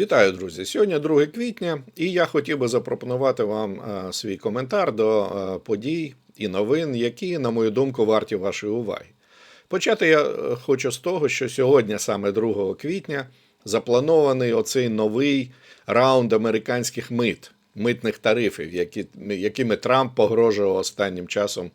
Вітаю, друзі! Сьогодні 2 квітня, і я хотів би запропонувати вам е, свій коментар до е, подій і новин, які, на мою думку, варті вашої уваги. Почати я е, хочу з того, що сьогодні, саме 2 квітня, запланований оцей новий раунд американських мит, митних тарифів, які, якими Трамп погрожував останнім часом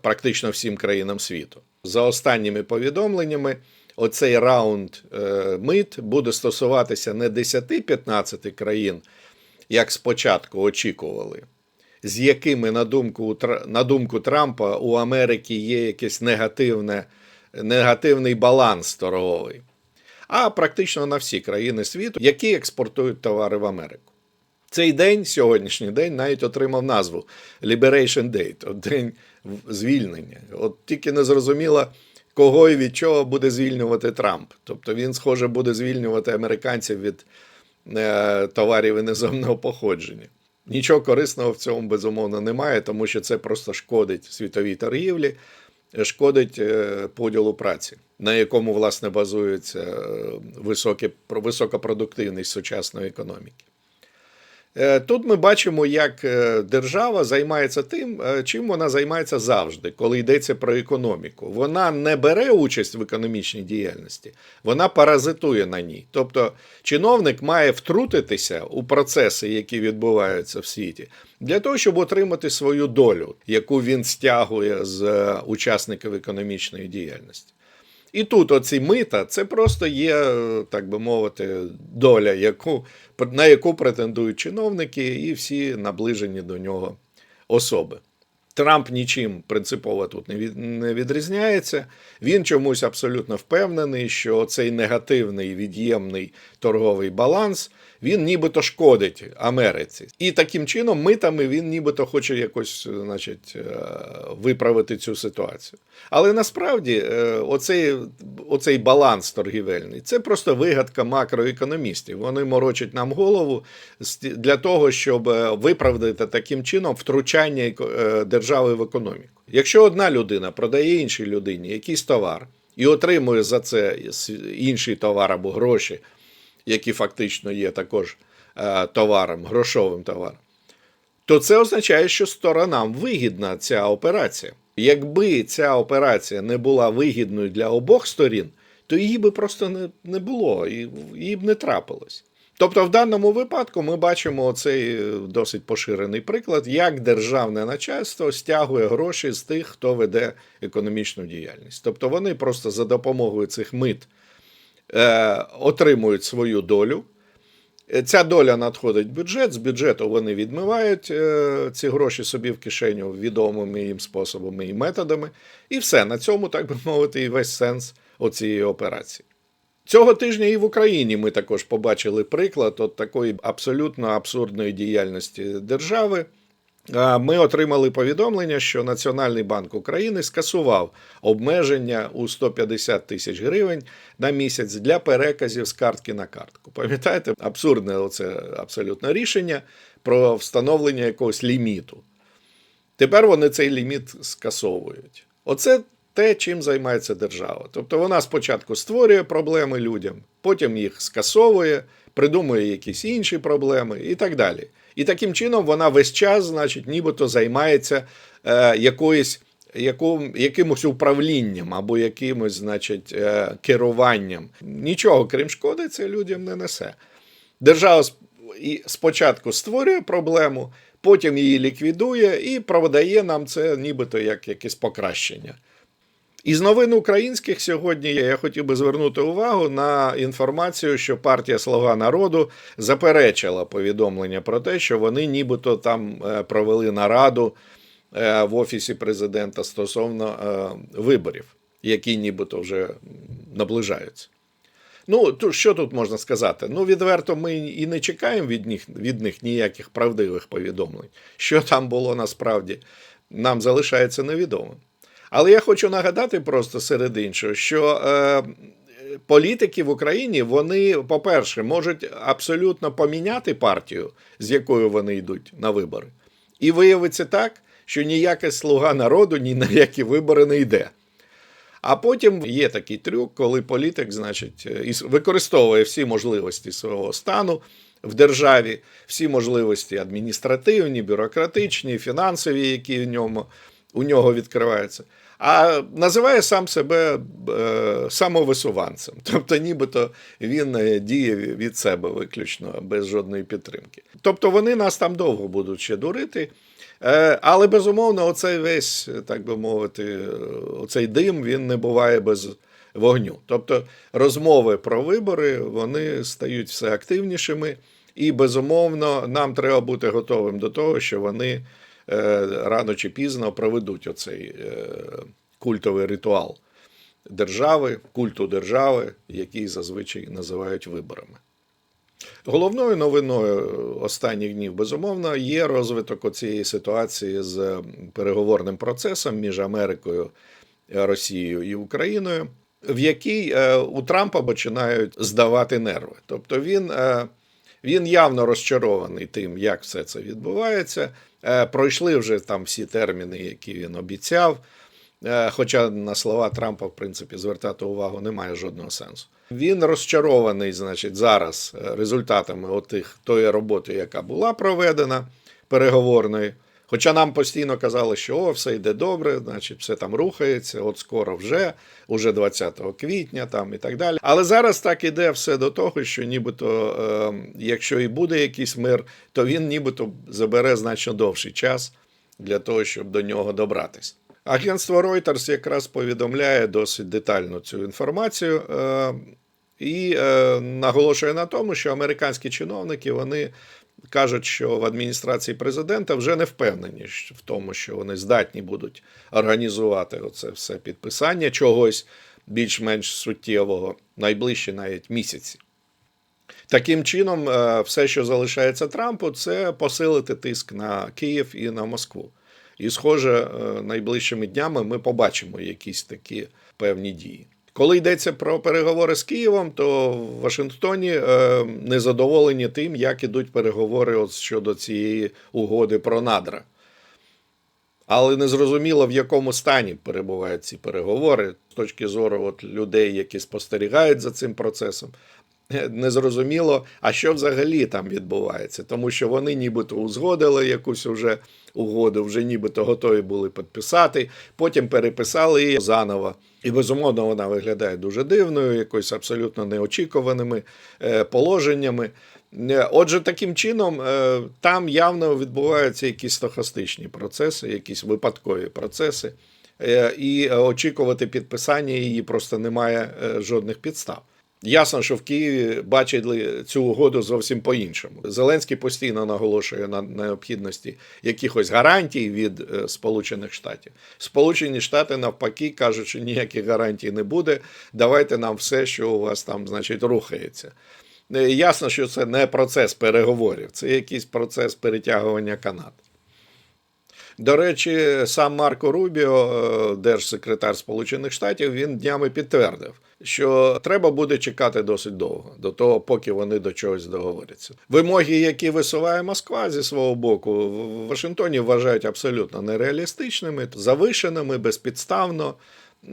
практично всім країнам світу. За останніми повідомленнями, оцей раунд е, мит буде стосуватися не 10-15 країн, як спочатку очікували, з якими, на думку, на думку Трампа, у Америки є якийсь негативне, негативний баланс торговий, а практично на всі країни світу, які експортують товари в Америку. Цей день, сьогоднішній день, навіть отримав назву Liberation Date, день звільнення. От тільки не зрозуміло, кого і від чого буде звільнювати Трамп. Тобто він, схоже, буде звільнювати американців від е, товарів іноземного походження. Нічого корисного в цьому, безумовно, немає, тому що це просто шкодить світовій торгівлі, шкодить е, поділу праці, на якому, власне, базується е, високе, високопродуктивність сучасної економіки. Е, Тут ми бачимо, як е, держава займається тим, е, чим вона займається завжди, коли йдеться про економіку. Вона не бере участь в економічній діяльності, вона паразитує на ній. Тобто чиновник має втрутитися у процеси, які відбуваються в світі, для того, щоб отримати свою долю, яку він стягує з учасників економічної діяльності. І тут оці мита це просто є, е, так би мовити, доля, яку, на яку претендують чиновники і всі наближені до нього особи. Трамп нічим принципово тут не від- не відрізняється. Він чомусь абсолютно впевнений, що цей негативний від'ємний торговий баланс він нібито шкодить Америці. І таким чином митами він нібито хоче якось значить, е, виправити цю ситуацію. Але насправді е, оцей, оцей баланс торгівельний це просто вигадка макроекономістів. Вони морочать нам голову для того, щоб е, виправдати таким чином втручання е, держави в економіку. Якщо одна людина продає іншій людині якийсь товар і отримує за це інший товар або гроші, які фактично є також е, товаром, грошовим товаром, то це означає, що сторонам вигідна ця операція. Якби ця операція не була вигідною для обох сторін, то її би просто не, не було, і її б не трапилось. Тобто, в даному випадку ми бачимо цей досить поширений приклад, як державне начальство стягує гроші з тих, хто веде економічну діяльність. Тобто вони просто за допомогою цих мит е, отримують свою долю. Е, Ця доля надходить в бюджет, з бюджету вони відмивають е, ці гроші собі в кишеню відомими їм способами і методами. І все, на цьому, так би мовити, і весь сенс оцієї операції. Цього тижня і в Україні ми також побачили приклад от такої абсолютно абсурдної діяльності держави. Ми отримали повідомлення, що Національний банк України скасував обмеження у 150 тисяч гривень на місяць для переказів з картки на картку. Пам'ятаєте, абсурдне оце абсолютно рішення про встановлення якогось ліміту. Тепер вони цей ліміт скасовують. Оце те, чим займається держава. Тобто вона спочатку створює проблеми людям, потім їх скасовує, придумує якісь інші проблеми і так далі. І таким чином вона весь час, значить, нібито займається е, якоюсь, яку, якимось управлінням або якимось, значить, е, керуванням. Нічого, крім шкоди, це людям не несе. Держава спочатку створює проблему, потім її ліквідує і продає нам це нібито як якесь покращення. Із новин українських сьогодні я хотів би звернути увагу на інформацію, що партія Слуга народу заперечила повідомлення про те, що вони нібито там е, провели нараду е, в офісі президента стосовно е, виборів, які нібито вже наближаються. Ну, то що тут можна сказати? Ну, відверто, ми і не чекаємо від них, від них ніяких правдивих повідомлень. Що там було насправді, нам залишається невідомим. Але я хочу нагадати просто серед іншого, що е, політики в Україні, вони, по-перше, можуть абсолютно поміняти партію, з якою вони йдуть на вибори. І виявиться так, що ніяка слуга народу ні на які вибори не йде. А потім є такий трюк, коли політик, значить, е, використовує всі можливості свого стану в державі, всі можливості адміністративні, бюрократичні, фінансові, які в ньому, у нього відкриваються. А називає сам себе е, самовисуванцем. Тобто, нібито він е, діє від себе виключно без жодної підтримки. Тобто вони нас там довго будуть ще дурити. Е, Але безумовно, оцей весь, так би мовити, оцей дим він не буває без вогню. Тобто розмови про вибори вони стають все активнішими, і безумовно нам треба бути готовим до того, що вони рано чи пізно проведуть оцей е, культовий ритуал держави, культу держави, який зазвичай називають виборами. Головною новиною останніх днів, безумовно, є розвиток цієї ситуації з переговорним процесом між Америкою, Росією і Україною, в якій е, у Трампа починають здавати нерви. Тобто він, е, він явно розчарований тим, як все це відбувається. Е, Пройшли вже там всі терміни, які він обіцяв. Е, Хоча на слова Трампа, в принципі, звертати увагу немає жодного сенсу. Він розчарований, значить, зараз результатами отих тої роботи, яка була проведена переговорної. Хоча нам постійно казали, що о, все йде добре, значить, все там рухається, от скоро вже, уже 20 квітня там і так далі. Але зараз так іде все до того, що нібито, е, якщо і буде якийсь мир, то він нібито забере значно довший час для того, щоб до нього добратися. Агентство Reuters якраз повідомляє досить детально цю інформацію е, і е, наголошує на тому, що американські чиновники вони кажуть, що в адміністрації президента вже не впевнені в тому, що вони здатні будуть організувати оце все підписання чогось більш-менш суттєвого найближчі навіть місяці. Таким чином, е, все, що залишається Трампу, це посилити тиск на Київ і на Москву. І, схоже, е, найближчими днями ми побачимо якісь такі певні дії. Коли йдеться про переговори з Києвом, то в Вашингтоні е, незадоволені тим, як ідуть переговори от щодо цієї угоди про надра. Але не зрозуміло, в якому стані перебувають ці переговори з точки зору от людей, які спостерігають за цим процесом. Не зрозуміло, а що взагалі там відбувається, тому що вони нібито узгодили якусь уже угоду, вже нібито готові були підписати, потім переписали її заново. І безумовно вона виглядає дуже дивною, якоюсь абсолютно неочікуваними е, положеннями. Е, Отже, таким чином е, там явно відбуваються якісь стохастичні процеси, якісь випадкові процеси, і очікувати підписання її просто немає жодних підстав. Ясно, що в Києві бачили цю угоду зовсім по-іншому. Зеленський постійно наголошує на необхідності якихось гарантій від е, Сполучених Штатів. Сполучені Штати навпаки кажуть, що ніяких гарантій не буде. Давайте нам все, що у вас там, значить, рухається. Е, Ясно, що це не процес переговорів, це якийсь процес перетягування канат. До речі, сам Марко Рубіо, е, держсекретар Сполучених Штатів, він днями підтвердив, що треба буде чекати досить довго, до того, поки вони до чогось договоряться. Вимоги, які висуває Москва зі свого боку, в Вашингтоні вважають абсолютно нереалістичними, завишеними, безпідставно.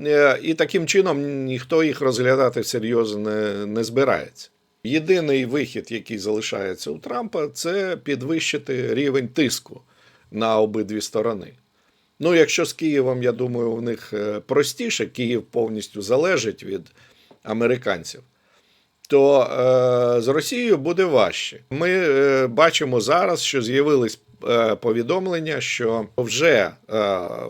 Е, І таким чином ніхто їх розглядати всерйоз не, не збирається. Єдиний вихід, який залишається у Трампа, це підвищити рівень тиску на обидві сторони. Ну, якщо з Києвом, я думаю, в них е, простіше, Київ повністю залежить від американців, то е, з Росією буде важче. Ми е, бачимо зараз, що з'явились е, повідомлення, що вже е,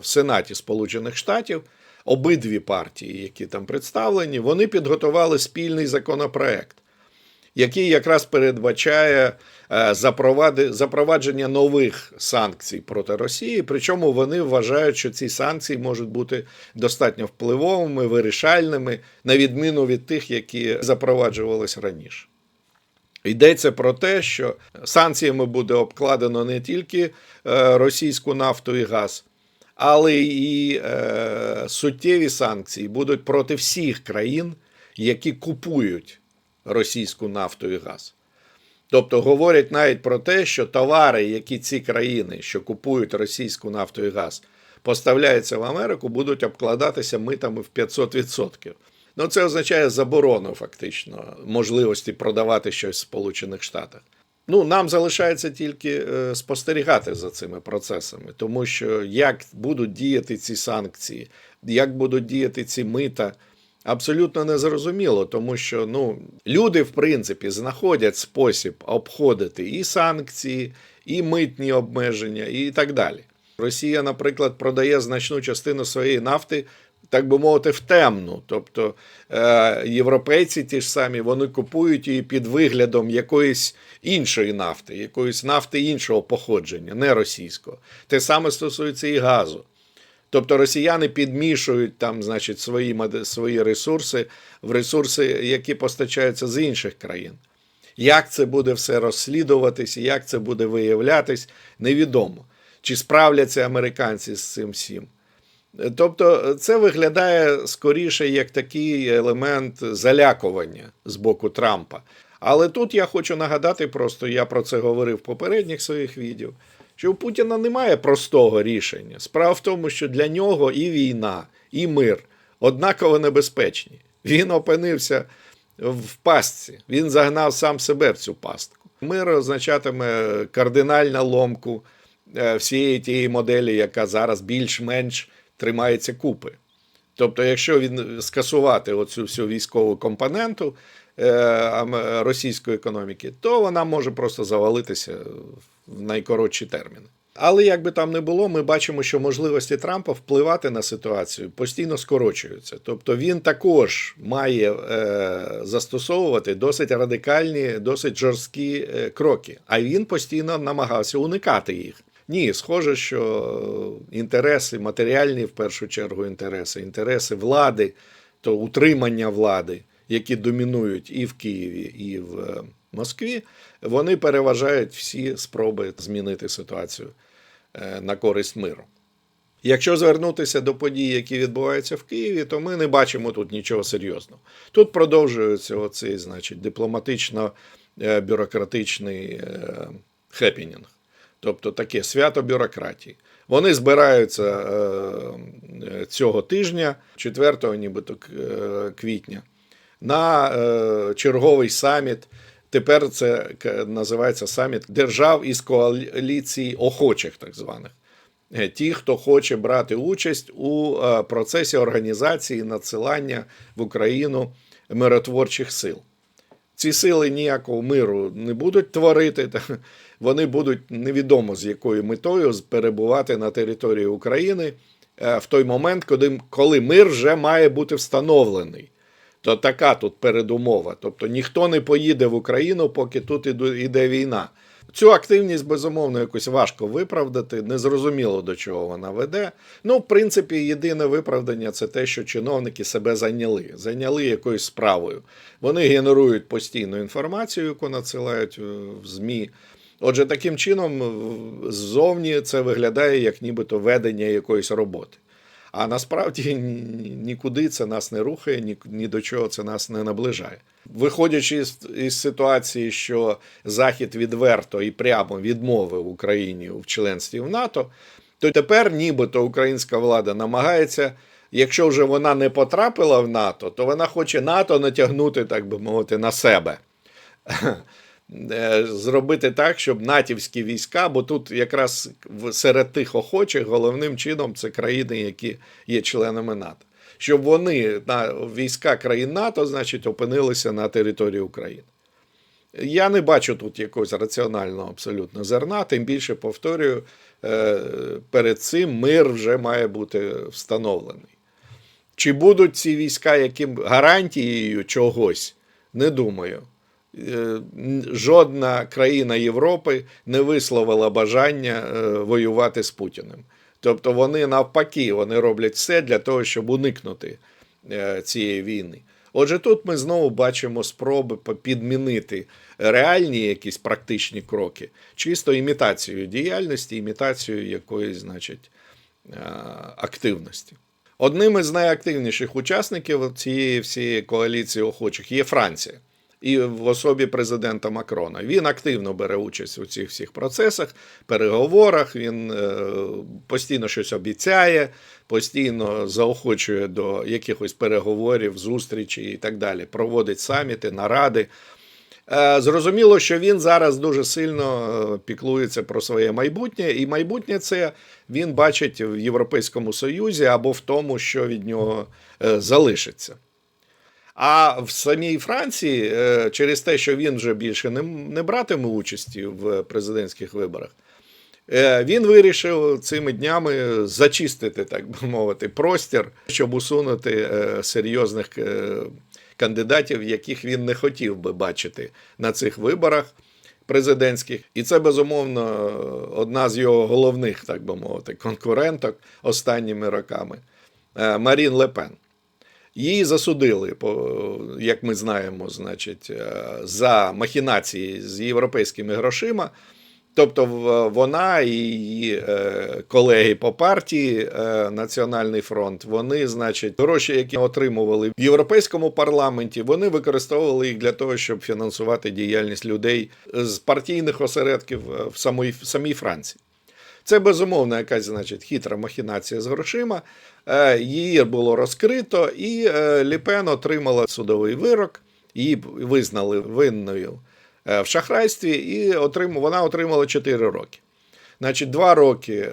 в Сенаті Сполучених Штатів обидві партії, які там представлені, вони підготували спільний законопроект який якраз передбачає е, запровадження нових санкцій проти Росії. Причому вони вважають, що ці санкції можуть бути достатньо впливовими, вирішальними, на відміну від тих, які запроваджувалися раніше. Йдеться про те, що санкціями буде обкладено не тільки е, російську нафту і газ, але і е, суттєві санкції будуть проти всіх країн, які купують російську нафту і газ. Тобто говорять навіть про те, що товари, які ці країни, що купують російську нафту і газ, поставляються в Америку, будуть обкладатися митами в 500%. Ну, це означає заборону фактично можливості продавати щось в Сполучених Штатах. Ну, нам залишається тільки е, спостерігати за цими процесами, тому що як будуть діяти ці санкції, як будуть діяти ці мита, абсолютно незрозуміло, тому що ну, люди, в принципі, знаходять спосіб обходити і санкції, і митні обмеження, і так далі. Росія, наприклад, продає значну частину своєї нафти. Так би мовити, в темну. Тобто е, європейці ті ж самі вони купують її під виглядом якоїсь іншої нафти, якоїсь нафти іншого походження, не російського. Те саме стосується і газу. Тобто росіяни підмішують там, значить, свої, свої ресурси в ресурси, які постачаються з інших країн. Як це буде все розслідуватись, як це буде виявлятись, невідомо. Чи справляться американці з цим всім. Тобто, це виглядає скоріше як такий елемент залякування з боку Трампа. Але тут я хочу нагадати, просто я про це говорив в попередніх своїх відео, що у Путіна немає простого рішення. Справа в тому, що для нього і війна, і мир однаково небезпечні. Він опинився в пастці, він загнав сам себе в цю пастку. Мир означатиме кардинальну ломку е, всієї тієї моделі, яка зараз більш-менш тримається купи. Тобто, якщо він скасувати оцю всю військову компоненту російської економіки, то вона може просто завалитися в найкоротші терміни. Але як би там не було, ми бачимо, що можливості Трампа впливати на ситуацію постійно скорочуються. Тобто він також має е, застосовувати досить радикальні, досить жорсткі е, кроки, а він постійно намагався уникати їх. Ні, схоже, що інтереси, матеріальні в першу чергу інтереси, інтереси влади, то утримання влади, які домінують і в Києві, і в е, Москві, вони переважають всі спроби змінити ситуацію е, на користь миру. Якщо звернутися до подій, які відбуваються в Києві, то ми не бачимо тут нічого серйозного. Тут продовжується оцей, значить, дипломатично-бюрократичний хепінінг, тобто таке свято бюрократії. Вони збираються е, цього тижня, 4 нібито е, квітня, на е, черговий саміт. Тепер це називається саміт держав із коаліції охочих, так званих. Е, Ті, хто хоче брати участь у е, процесі організації надсилання в Україну миротворчих сил. Ці сили ніякого миру не будуть творити, вони будуть невідомо з якою метою перебувати на території України в той момент, коли мир вже має бути встановлений. То така тут передумова. Тобто ніхто не поїде в Україну, поки тут іде війна. Цю активність, безумовно, якось важко виправдати, незрозуміло до чого вона веде. Ну, в принципі, єдине виправдання це те, що чиновники себе зайняли, зайняли якоюсь справою. Вони генерують постійну інформацію, яку надсилають е, в ЗМІ. Отже, таким чином, ззовні це виглядає як нібито ведення якоїсь роботи. А насправді нікуди це нас не рухає, ні, ні до чого це нас не наближає. Виходячи із, із ситуації, що Захід відверто і прямо відмовив Україні в членстві в НАТО, то тепер нібито українська влада намагається, якщо вже вона не потрапила в НАТО, то вона хоче НАТО натягнути, так би мовити, на себе. Е, Зробити так, щоб натівські війська, бо тут якраз серед тих охочих головним чином це країни, які є членами НАТО. Щоб вони війська країн НАТО, значить, опинилися на території України. Я не бачу тут якогось раціонального абсолютно зерна, тим більше повторюю, е, перед цим мир вже має бути встановлений. Чи будуть ці війська яким гарантією чогось? Не думаю. Е, Жодна країна Європи не висловила бажання е, воювати з Путіним. Тобто вони навпаки вони роблять все для того, щоб уникнути е, цієї війни. Отже, тут ми знову бачимо спроби підмінити реальні якісь практичні кроки, чисто імітацією діяльності, імітацією якоїсь, значить, активності. Одним із найактивніших учасників цієї всієї коаліції охочих є Франція. І в особі президента Макрона. Він активно бере участь у цих всіх процесах, переговорах. Він е, постійно щось обіцяє, постійно заохочує до якихось переговорів, зустрічей і так далі. Проводить саміти, наради. Е, Зрозуміло, що він зараз дуже сильно е, піклується про своє майбутнє, і майбутнє це він бачить в Європейському Союзі або в тому, що від нього залишиться. А в самій Франції, е, через те, що він вже більше не, братиме участі в президентських виборах, е, він вирішив цими днями зачистити, так би мовити, простір, щоб усунути е, серйозних кандидатів, яких він не хотів би бачити на цих виборах президентських. І це безумовно одна з його головних, так би мовити, конкуренток останніми роками Марін Лепен. Її засудили, як ми знаємо, значить, е, за махінації з європейськими грошима. Тобто вона і її е, колеги по партії е, Національний фронт, вони, значить, гроші, які отримували в Європейському парламенті, вони використовували їх для того, щоб фінансувати діяльність людей з партійних осередків в самій, в самій Франції. Це безумовно якась, значить, хитра махінація з грошима. Е, Її було розкрито, і е, Ліпен отримала судовий вирок, її визнали винною е, в шахрайстві, і вона отримала 4 роки. Значить, 2 роки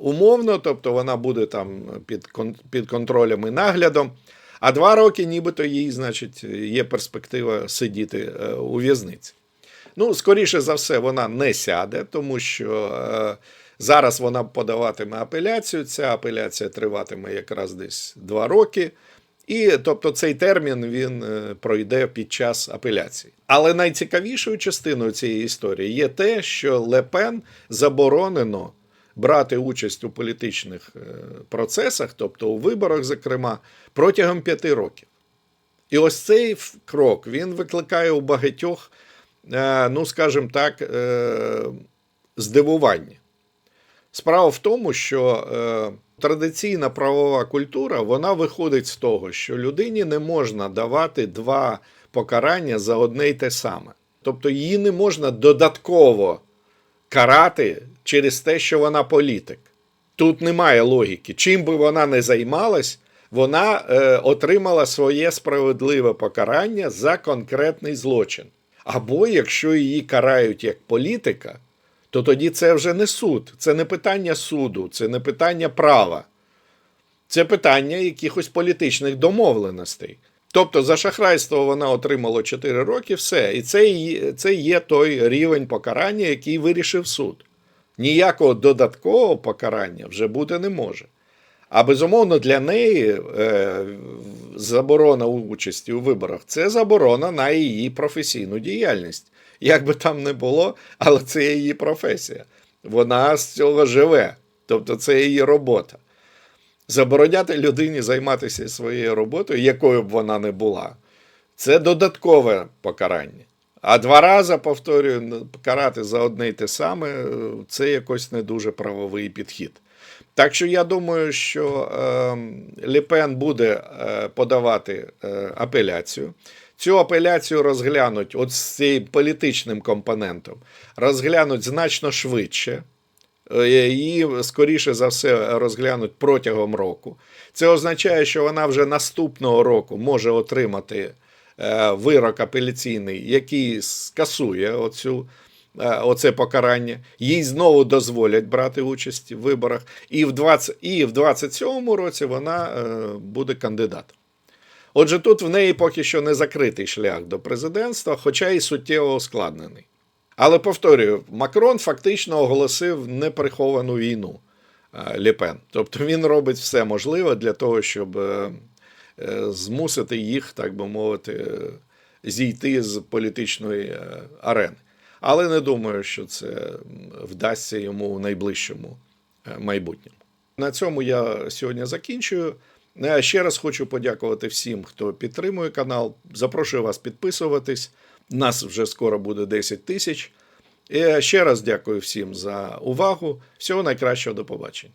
умовно, тобто вона буде там під, під контролем і наглядом, а 2 роки нібито їй, значить, є перспектива сидіти у в'язниці. Ну, скоріше за все, вона не сяде, тому що зараз вона подаватиме апеляцію. Ця апеляція триватиме якраз десь два роки. І тобто цей термін він е, пройде під час апеляції. Але найцікавішою частиною цієї історії є те, що Лепен заборонено брати участь у політичних е, процесах, тобто у виборах, зокрема, протягом п'яти років. І ось цей крок він викликає у багатьох, е, ну скажімо так, здивування. Справа в тому, що е, традиційна правова культура вона виходить з того, що людині не можна давати два покарання за одне й те саме. Тобто її не можна додатково карати через те, що вона політик. Тут немає логіки. Чим би вона не займалась, вона е, отримала своє справедливе покарання за конкретний злочин. Або якщо її карають як політика, то тоді це вже не суд, це не питання суду, це не питання права, це питання якихось політичних домовленостей. Тобто за шахрайство вона отримала 4 роки, все. І це, це є той рівень покарання, який вирішив суд. Ніякого додаткового покарання вже бути не може. А безумовно, для неї е, заборона участі у виборах це заборона на її професійну діяльність. Як би там не було, але це її професія. Вона з цього живе. Тобто це її робота. Забороняти людині займатися своєю роботою, якою б вона не була, це додаткове покарання. А два рази, повторюю, карати за одне й те саме е, це якось не дуже правовий підхід. Так що я думаю, що е, Ліпен буде подавати е, апеляцію. Цю апеляцію розглянуть от з цим політичним компонентом, розглянуть значно швидше. Е, Її, скоріше за все, розглянуть протягом року. Це означає, що вона вже наступного року може отримати е, вирок апеляційний, який скасує оцю, е, оце покарання. Їй знову дозволять брати участь в виборах. І в 20, і в 27-му році вона е, буде кандидатом. Отже, тут в неї поки що не закритий шлях до президентства, хоча і суттєво ускладнений. Але повторюю, Макрон фактично оголосив неприховану війну е, Ліпен. Тобто він робить все можливе для того, щоб е, е, змусити їх, так би мовити, зійти з політичної арени. Але не думаю, що це вдасться йому в найближчому майбутньому. На цьому я сьогодні закінчую. Е, Ще раз хочу подякувати всім, хто підтримує канал. Запрошую вас підписуватись. Нас вже скоро буде 10 тисяч. Ще раз дякую всім за увагу. Всього найкращого до побачення.